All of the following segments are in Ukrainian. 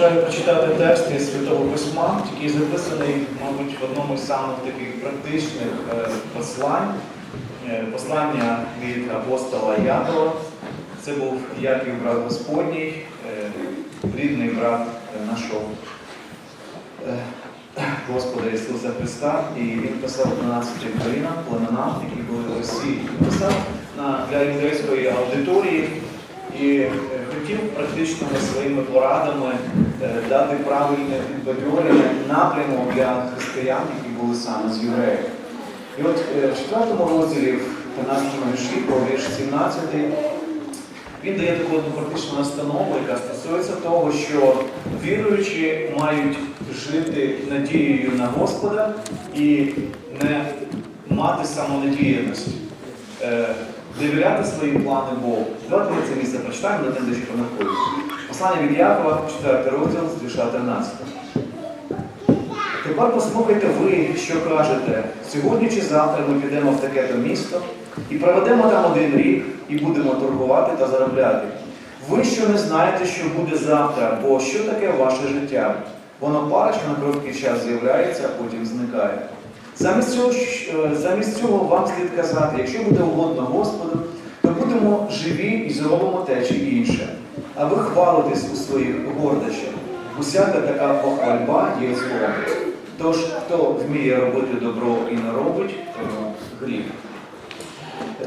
бажаю прочитати текст із Святого Письма, який записаний, мабуть, в одному з самих таких практичних е, послань. Е, Послання від апостола Якова. Це був Яків брат Господній, е, рідний брат нашого Господа Ісуса Христа. І він писав 12 країнам, племенам, які були в Росії. Писав для єврейської аудиторії і е, хотів практичними своїми порадами е, дати правильне підбадьорення напряму для християн, які були саме з євреїв. І от е, в четвертому розділі в нашому вірші, про вірш 17, він дає таку одну практичну настанову, яка стосується того, що віруючі мають жити надією на Господа і не мати самонадіяності. Довіряти свої плани Богу. Давайте ми це місце прочитаємо, над тим дещо поміркуємо. Послання від Якова, 4 розділ, з вірша 13. Тепер послухайте ви, що кажете, сьогодні чи завтра ми підемо в таке-то місто і проведемо там один рік і будемо торгувати та заробляти. Ви що не знаєте, що буде завтра, бо що таке ваше життя? Воно парочно на короткий час з'являється, а потім зникає. Замість цього, е, замість цього вам слід казати, якщо буде угодно Господу, то будемо живі і зробимо те чи інше. А ви хвалитесь у своїх гордощах. Усяка така похвальба є злом. Тож, хто вміє робити добро і не робить, тому гріх.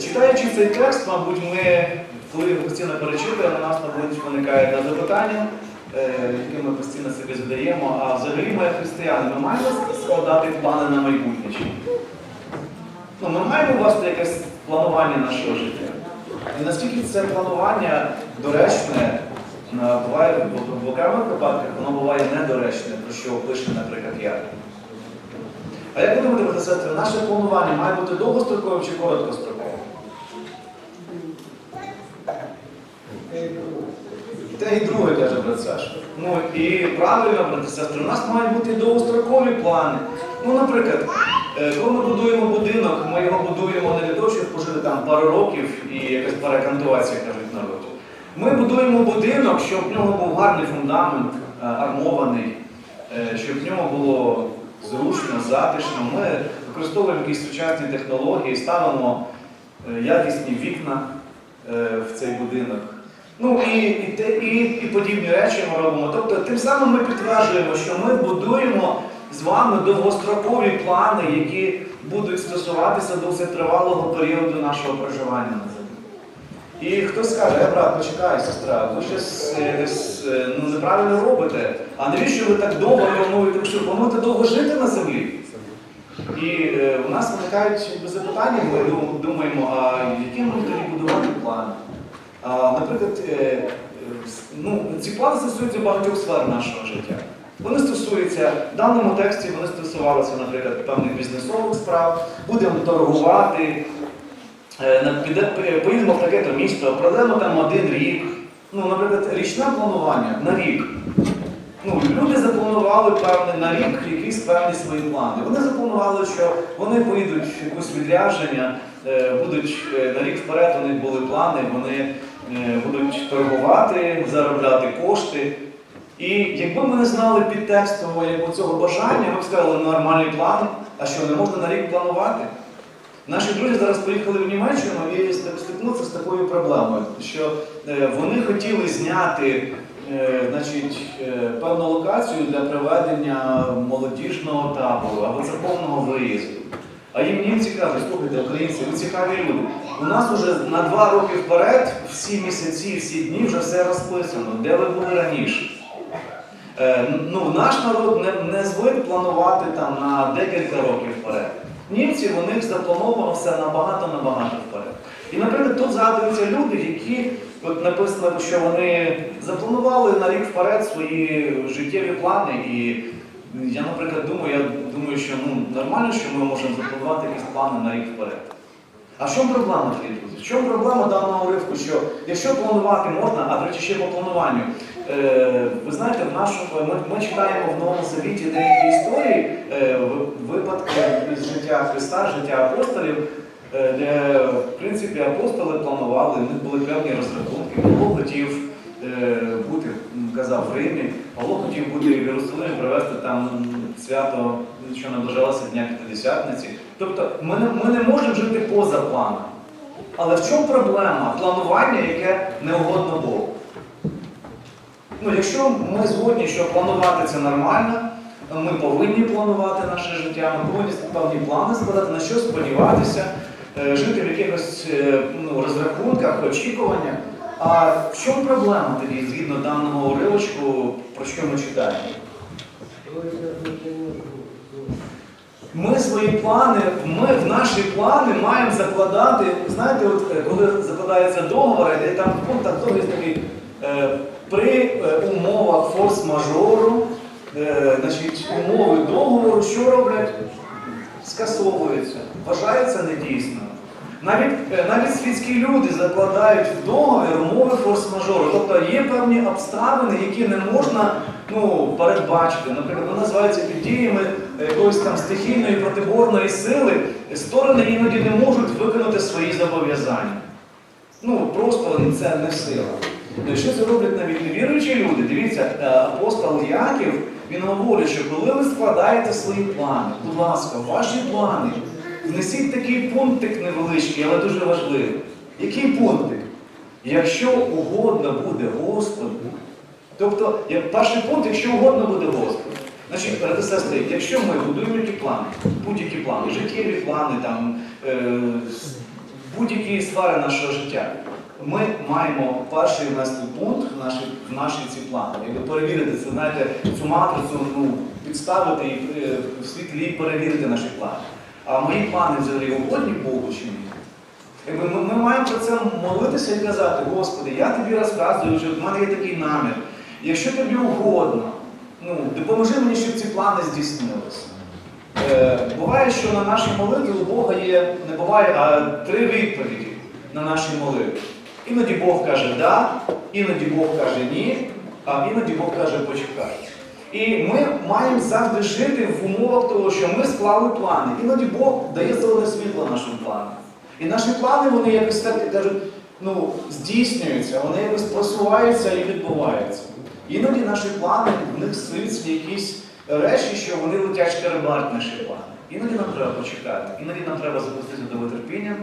Читаючи цей текст, мабуть, ми, коли постійно перечитуємо, у нас мабуть, виникає запитання, е, яке ми постійно собі задаємо. А взагалі ми, християни, ми маємо складати плани на майбутнє? Ну, ми маємо вас якесь планування нашого життя. І наскільки це планування доречне, е, буває в- окремих випадках, воно буває недоречне, про що пише, наприклад, я. А як ви думаєте, наше планування має бути довгостроковим чи короткостроковим? І те, і друге, каже брат Саша. Ну і правильно, брати і сестри, у нас мають бути довгострокові плани. Ну, наприклад, е, коли ми будуємо будинок, ми його будуємо не для того, щоб пожити там пару років і якась перекантувація, кажуть в народі. Ми будуємо будинок, щоб в нього був гарний фундамент, е, армований, е, щоб в нього було зручно, затишно. Ми використовуємо якісь сучасні технології, ставимо якісні вікна в цей будинок. Ну і, і, і, і подібні речі ми робимо. Тобто, тим самим ми підтверджуємо, що ми будуємо з вами довгострокові плани, які будуть стосуватися досить тривалого періоду нашого проживання на землі. І хтось скаже, е, брат, почекай, сестра, ви щось ну, неправильно робите. А навіщо ви так довго плануєте, Ви що плануєте довго жити на землі? І е, у нас виникають запитання, ми думаємо, а які ми тоді будувати плани? Наприклад, е, е, ну, ці плани стосуються багатьох сфер нашого життя. Вони стосуються, в даному тексті вони стосувалися, наприклад, певних бізнесових справ, будемо торгувати, е, поїдемо в таке-то місто, проведемо там один рік. Ну, наприклад, річне планування на рік. Ну, люди запланували певне на рік якісь певні свої плани. Вони запланували, що вони поїдуть в якусь відрядження, будуть на рік вперед, у них були плани, вони будуть торгувати, заробляти кошти. І якби ми не знали підтекстового цього бажання, ми б сказали, «Ну, нормальний план, а що не можна на рік планувати? Наші друзі зараз поїхали в Німеччину і стикнуться з такою проблемою, що е, вони хотіли зняти е, значить, е, певну локацію для проведення молодіжного табору або церковного виїзду. А їм німці кажуть, слухайте, українці, ви цікаві люди. У нас вже на два роки вперед, всі місяці, всі дні вже все розписано, де ви були раніше. Е, ну, наш народ не, не звик планувати там на декілька років вперед. Німці них заплановано все набагато-набагато вперед. І, наприклад, тут згадуються люди, які от написано, що вони запланували на рік вперед свої життєві плани. І я, наприклад, думаю, я думаю, що ну, нормально, що ми можемо запланувати якісь плани на рік вперед. А в чому проблема тоді, друзі? В чому проблема даного уривку? Що якщо планувати можна, а речі, ще по плануванню. Е, ви знаєте, в нашому ми, ми читаємо в Новому Завіті деякі історії, е, випадки життя Христа, життя апостолів, е, де в принципі апостоли планували, у них були певні розрахунки. Бог хотів е, бути, казав, в Римі, Павло хотів бути в Єрусалимі, провести там свято, що наближалося Дня П'ятидесятниці. Тобто ми не, ми не можемо жити поза планом. Але в чому проблема? Планування, яке не угодно Богу. Ну, якщо ми згодні, що планувати це нормально, ми повинні планувати наше життя, ми повинні певні плани складати, на що сподіватися, е, жити в якихось е, ну, розрахунках, очікуваннях. А в чому проблема тоді, згідно даного уривочку, про що ми читаємо? Ми свої плани, ми в наші плани маємо закладати. Знаєте, от е, коли закладається договор, і там в пунктах того є такий е, при е, умовах форс-мажору, значить, умови договору, що роблять? Скасовуються, вважаються недійсними. Навіть, навіть світські люди закладають в договір умови форс-мажору. Тобто є певні обставини, які не можна ну, передбачити. Наприклад, вони називаються під діями якоїсь там стихійної протиборної сили. Сторони іноді не можуть виконати свої зобов'язання. Ну, просто це не сила. Ну, і Що це роблять навіть невіруючі люди? Дивіться, е, апостол Яків, він говорить, що коли ви складаєте свої плани, будь ласка, ваші плани, внесіть такий пунктик невеличкий, але дуже важливий. Який пунктик? Якщо угодно буде Господу, тобто, як перший пункт, якщо угодно буде Господу. Значить, брати сестри, якщо ми будуємо які плани, будь-які плани, життєві плани, там, е, будь-які сфери нашого життя, ми маємо перший внести пункт в наші, в наші ці плани. Якби перевірити це, знаєте, цю матрицю ну, підставити і е, в світлі перевірити наші плани. А мої плани взагалі угодні Богу чи ні? Якби ми, ми маємо про це молитися і казати, Господи, я тобі розказую, що в мене є такий намір. Якщо тобі угодно, ну, допоможи мені, щоб ці плани здійснилися. Е, буває, що на наші молитви у Бога є, не буває, а три відповіді на наші молитви. Іноді Бог каже да, іноді Бог каже ні, а іноді Бог каже почекай. І ми маємо завжди жити в умовах того, що ми склали плани. Іноді Бог дає зелене світло нашим планам. І наші плани, вони якось так кажуть, ну, здійснюються, вони якось просуваються і відбуваються. Іноді наші плани, в них ситься якісь речі, що вони летять шкарабарять наші плани. Іноді нам треба почекати, іноді нам треба запустити до витерпіння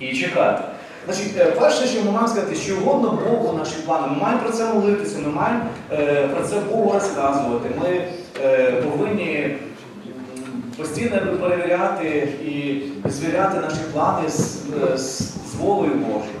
і чекати. Значить, е, перше, що ми маємо сказати, що угодно Богу наші плани. Ми маємо про це молитися, ми маємо е, про це Богу розказувати. Ми е, повинні постійно перевіряти і звіряти наші плани з, е, з, з волею Божою.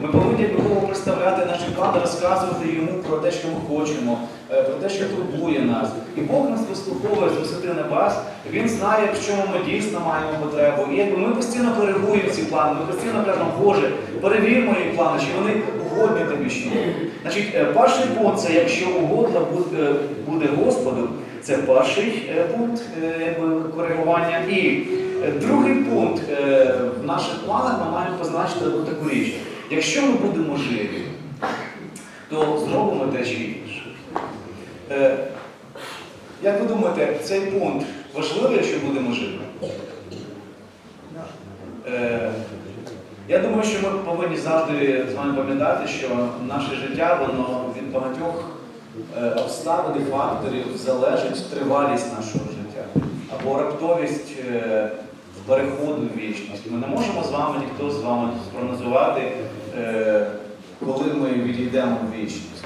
Ми повинні Богу представляти наші плани, розказувати йому про те, що ми хочемо, е, про те, що турбує нас. І Бог нас вислуховує з висоти небес, Він знає, в чому ми дійсно маємо потребу. І якби ми постійно коригуємо ці плани, ми постійно кажемо, Боже, перевір мої плани, чи вони угодні тобі ні. Значить, е, перший пункт це якщо угодно буде, буде Господу, це перший е, пункт е, коригування. І е, другий пункт е, в наших планах ми маємо позначити таку річ. Якщо ми будемо живі, то зробимо те чи інше. Е, Як ви думаєте, цей пункт важливий, якщо будемо живі? Е, Я думаю, що ми повинні завжди з вами пам'ятати, що наше життя воно від багатьох е, обставин і факторів залежить тривалість нашого життя або раптовість е, переходу в вічність. Ми не можемо з вами, ніхто з вами спрогнозувати, коли ми відійдемо в вічність.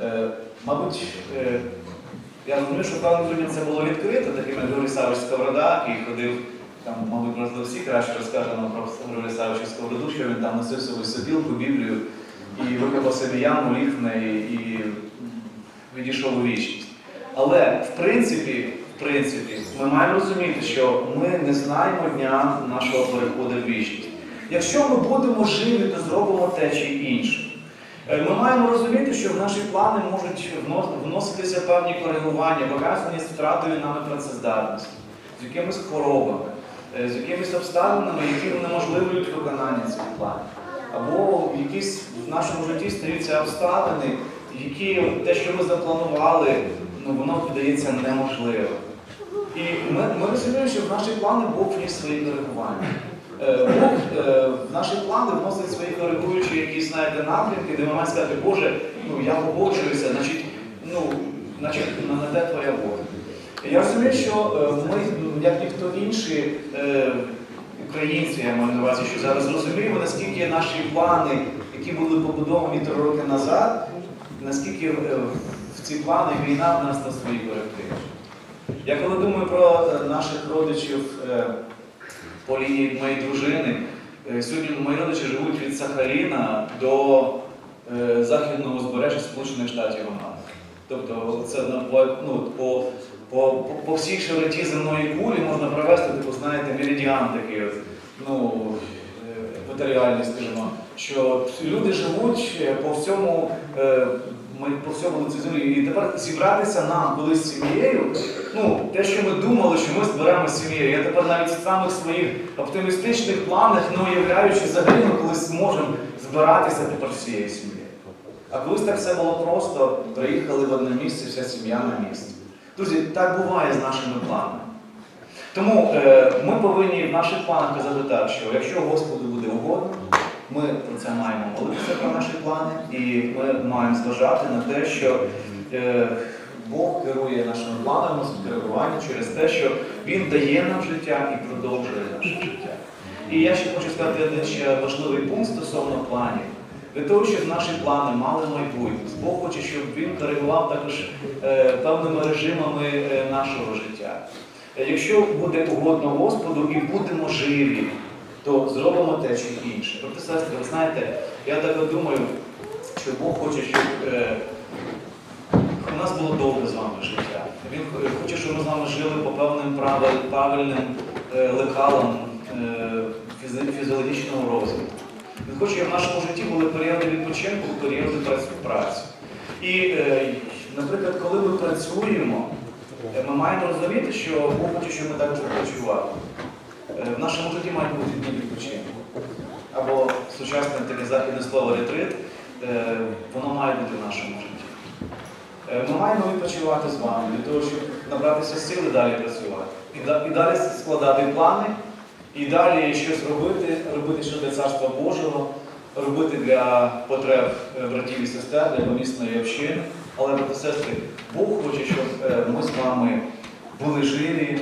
Е, Мабуть, е, я розумію, що певним людям це було відкрито, таким як Григорій Савич Сковорода, який ходив, там, мабуть, можливо, всі краще розкаже нам про Григорія Савича Сковороду, що він там носив собі сопілку, Біблію і викопав собі яму, ліг неї і відійшов у вічність. Але в принципі, в принципі, ми маємо розуміти, що ми не знаємо дня нашого переходу в вічність. Якщо ми будемо живі, то зробимо те чи інше. Е, Ми маємо розуміти, що в наші плани можуть вноситися певні коригування, пов'язані з втратою нами працездатності, з якимись хворобами, е, з якимись обставинами, які унеможливлюють виконання цих планів. Або якісь в нашому житті стаються обставини, які те, що ми запланували, ну, воно видається неможливим. І ми, ми розуміємо, що в наші плани Бог вніс свої коригування. Е, Бог е, в наші плани вносить свої коригуючі якісь знаєте, напрямки, де ми маємо сказати, Боже, ну, я погоджуюся, значить, ну, значить, на те твоя воля. Я розумію, що е, ми, як ніхто інший, українці, я маю на увазі, що зараз розуміємо, наскільки наші плани, які були побудовані три роки назад, наскільки в ці плани війна в нас на свої корективи. Я коли думаю про наших родичів по лінії моєї дружини, е, сьогодні мої родичі живуть від Сахаліна до е, західного узбережжя Сполучених Штатів Америки. Тобто це ну, по, по, по, всій широті земної кулі можна провести, типу, знаєте, меридіан такий, ну, е, матеріальний, скажімо, що люди живуть по всьому, ми- по всьому землі. І тепер зібратися нам колись з сім'єю, ну, те, що ми думали, що ми зберемо сім'єю. Я тепер навіть в самих своїх оптимістичних планах не уявляю, що взагалі ми колись зможемо збиратися тепер всією сім'єю. А колись так все було просто, приїхали в одне місце, вся сім'я на місці. Друзі, так буває з нашими планами. Тому е, ми повинні в наших планах казати так, що якщо Господу буде угодно, ми про це маємо молитися про наші плани, і ми маємо зважати на те, що е, Бог керує нашими планами, носить керування через те, що Він дає нам життя і продовжує наше життя. І я ще хочу сказати один ще важливий пункт стосовно планів. Для того, щоб наші плани мали майбутнє, Бог хоче, щоб він коригував також е, певними режимами е, нашого життя. Якщо буде угодно Господу і будемо живі, то зробимо те чи інше. Проте, сестри, ви знаєте, я так думаю, що Бог хоче, щоб е, у нас було довге з вами життя. Він хоче, щоб ми з вами жили по певним правил- правильним е, лекалам е, фізіологічного розвитку. Він хоче, щоб в нашому житті були періоди відпочинку, періоди праці-. І, е, наприклад, коли ми працюємо, е, ми маємо розуміти, що Бог хоче, щоб ми також відпочивали. Е, В нашому житті мають бути дні відпочинку. Або сучасне таке західне слово ретрит, е, воно має бути в нашому житті. Е, Ми маємо відпочивати з вами для того, щоб набратися сили далі працювати. І, далі складати плани, і далі щось робити, робити що для Царства Божого, робити для потреб братів і сестер, для помісної общини. Але, брати сестри, Бог хоче, щоб ми з вами були живі,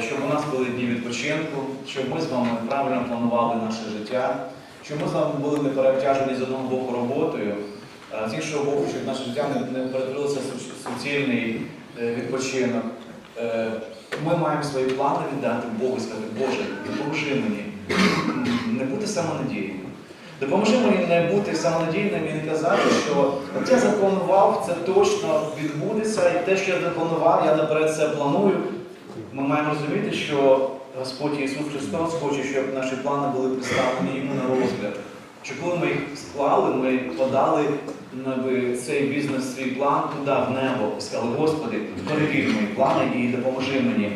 щоб у нас були дні відпочинку, щоб ми з вами правильно планували наше життя, щоб ми з вами були не переобтяжені з одного боку роботою, а з іншого боку, щоб наше життя не, не перетворилося в суцільний е, відпочинок. Е, Ми маємо свої плани віддати Богу і сказати, Боже, допоможи мені не бути самонадійним. Допоможи мені не бути самонадійним і не казати, що от я запланував, це точно відбудеться, і те, що я запланував, я наперед це планую. Ми маємо розуміти, що Господь Ісус Христос хоче, щоб наші плани були представлені йому на розгляд. Що коли ми їх склали, ми подали ніби, цей бізнес, свій план туди, в небо, і сказали, Господи, перевір мої плани і допоможи мені.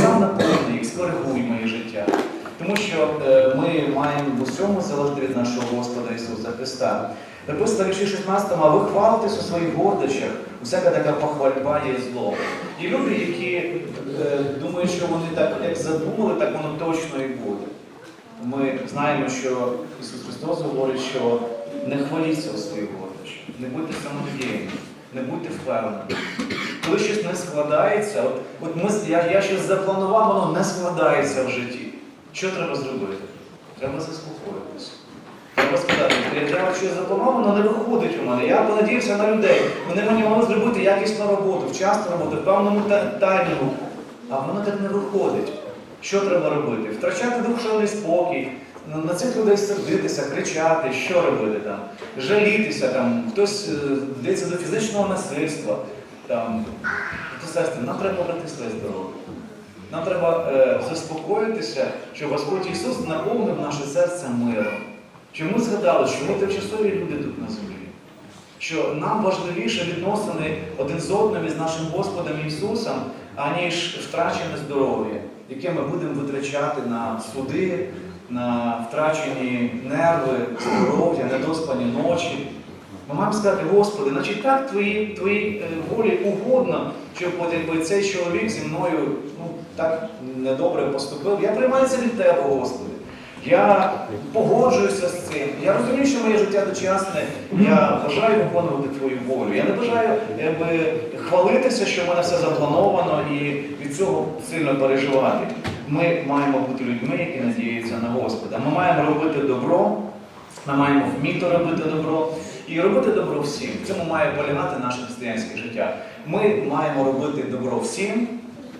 Сам наповни їх, скоригуй моє життя. Тому що е, ми маємо в усьому залежати від нашого Господа Ісуса Христа. Написано вірші 16, а ви хвалитесь у своїх гордощах, усяка така похвальба є зло. І люди, які е, думають, що вони так як задумали, так воно точно і буде. Ми знаємо, що Ісус Христос говорить, що не хваліться у своїх гордощах, не будьте самонадіянні, не будьте впевнені. Коли щось не складається, от, от ми, я, я щось запланував, воно не складається в житті. Що треба зробити? Треба заспокоїтися. Треба сказати, я от щось заплановано, не виходить у мене. Я понадіявся на людей. Вони мені могли зробити якісну роботу, вчасну роботу, в певному та- таймінгу. А воно так не виходить. Що треба робити? Втрачати душевний спокій, на- цих людей сердитися, кричати, що робити там, жалітися, там, хтось е, вдається до фізичного насильства. Там. Сестри, нам треба брати своє здоров'я. Нам треба е, заспокоїтися, щоб Господь Ісус наповнив наше серце миром. Ми згадали, що ми тимчасові люди тут на землі. Що нам важливіше відносини один з одним із нашим Господом Ісусом, аніж втрачене здоров'я, яке ми будемо витрачати на суди, на втрачені нерви, здоров'я, недоспані ночі. Ми маємо сказати, Господи, значить так твої, твої е, волі угодно, щоб якби цей чоловік зі мною ну, так недобре поступив. Я приймаю це від Тебе, Господи. Я погоджуюся з цим. Я розумію, що моє життя дочасне. Я бажаю виконувати твою волю. Я не бажаю якби, хвалитися, що в мене все заплановано і від цього сильно переживати. Ми маємо бути людьми, які надіються на Господа. Ми маємо робити добро, ми маємо вміти робити добро і робити добро всім. В цьому має полягати наше християнське життя. Ми маємо робити добро всім,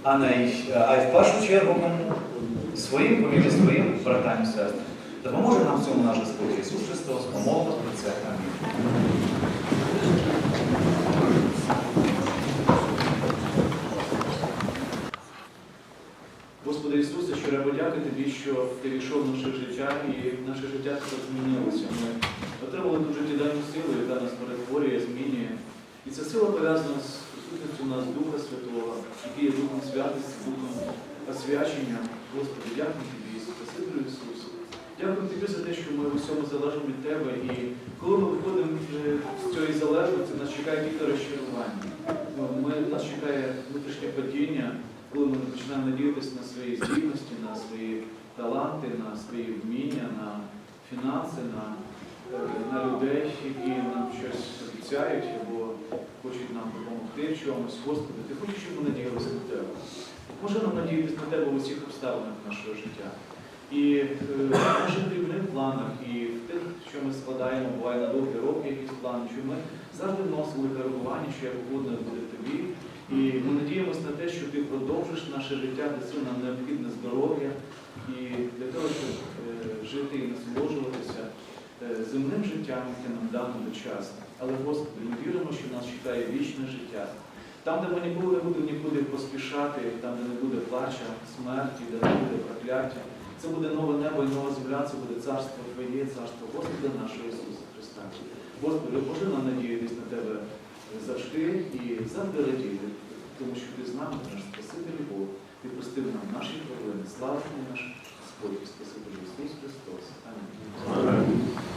а, не, а й в першу чергу? Своїм повірі, своїм братам і сестрам. Допоможе нам в цьому наш Господь Ісус Христос, помолимо про це. Амінь. Господи Ісусе, щиро подяки Тобі, що Ти війшов в наше життя і наше життя тепер змінилося. Ми отримали ту життєдальну силу, яка нас перетворює, змінює. І ця сила пов'язана з присутністю у нас Духа Святого, який є Духом святості, Духом освячення. Господи, дякую Тобі, Спасибі Ісус. Дякую Тобі за те, що ми в усьому залежимо від Тебе. І коли ми виходимо з цієї залежності, нас чекає тільки розчарування. Ну, Ми, нас чекає внутрішнє падіння, коли ми починаємо надіятися на свої здібності, на свої таланти, на свої вміння, на фінанси, на, е, на людей, які нам щось обіцяють або хочуть нам допомогти в чомусь. Господи, ти хочеш, щоб ми надіялися на тебе? Може нам надіятися на тебе в усіх обставинах нашого життя. І е, в наших дрібних планах, і в тих, що ми складаємо, буває на довгі роки якісь плани, що ми завжди вносили коригування, що як угодно буде тобі. І ми надіємося на те, що ти продовжиш наше життя, даси нам необхідне здоров'я і для того, щоб е, жити і насолоджуватися е, земним життям, яке нам дано дочасно. Але, Господи, ми віримо, що нас чекає вічне життя. Там, де ми не буде нікуди поспішати, там, де не буде плача, смерті, де не буде прокляття, це буде нове небо і нова земля, це буде царство Твоє, царство Господа нашого Ісуса Христа. Господи, Боже, нам надіятись на Тебе завжди і завжди радіти, тому що ти з нами, наш Спаситель Бог, ти простив нам наші проблеми, слава наш Господь, Спаситель Ісус Христос. Амінь.